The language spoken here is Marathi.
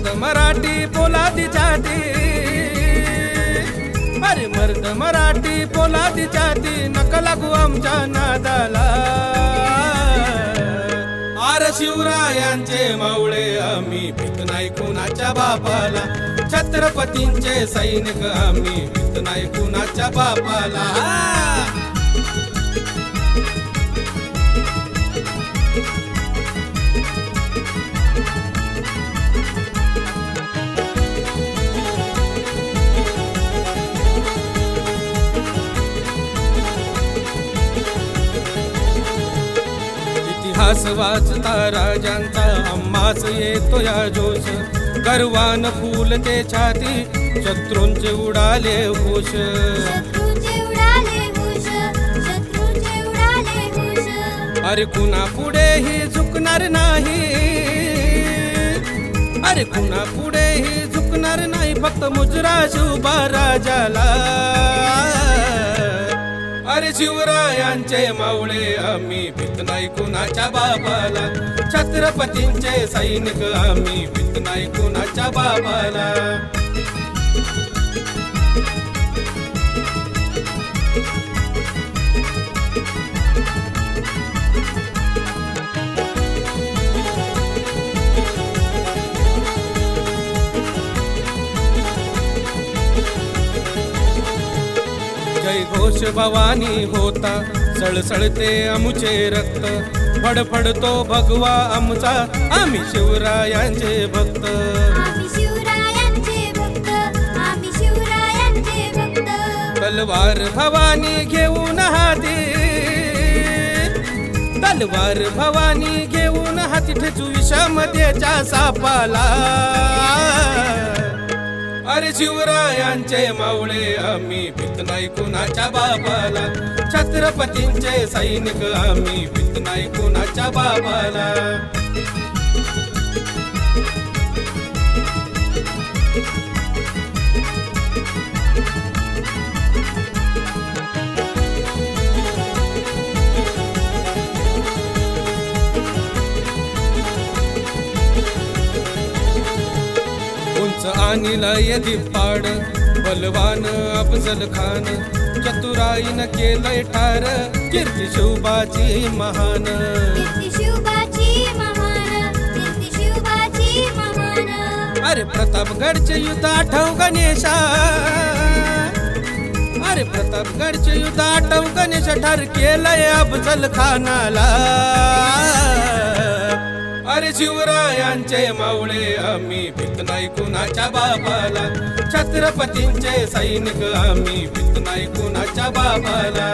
मराठी पोलादी जाती अरे मर्द मराठी पोलादी जाती नका लागू आमच्या नादाला. आर शिवरायांचे मावळे आम्ही भीत नाही कुणाच्या बापाला. छत्रपतींचे सैनिक आम्ही भीत नाही कुणाच्या बापाला. इतिहास वाचता राजांचा आम्हाच येतो या जोश. गर्वान फुलते छाती शत्रूंचे उडाले होश. अरे कुणा पुढेही झुकणार नाही? अरे कुणा पुढेही झुकणार नाही? फक्त मुजरा शिवबा राजाला. अरे शिवरायांचे मावळे आम्ही भीत नाही कुणाच्या बाबाला छत्रपतींचे सैनिक आम्ही भीत नाही कुणाच्या बाबाला घोष भवानी होता. सळसळते आमुचे रक्त. फडफडतो भगवा आमचा. आम्ही शिवरायांचे भक्त. तलवार भवानी घेऊन हाती. तलवार भवानी घेऊन हाती. ठेचू विषमतेच्या सापाला. अरे शिवरायांचे मावळे आम्ही भीत नाही कुणाच्या बाबाला छत्रपतींचे सैनिक आम्ही भीत नाही कुणाच्या बाबाला उंच आणि लय पाड बलवान अफजल खान चतुराईन केलंय ठार कीर्ती शिवबाची महान. अरे प्रतापगडचे युद्ध आठव गणेशा. अरे प्रतापगडचे युद्ध आठव गणेश ठार केलंय अफजल खानाला. अरे शिवरायांचे मावळे आम्ही भीत नाही कुणाच्या बाबाला छत्रपतींचे सैनिक आम्ही भीत नाही कुणाच्या बाबाला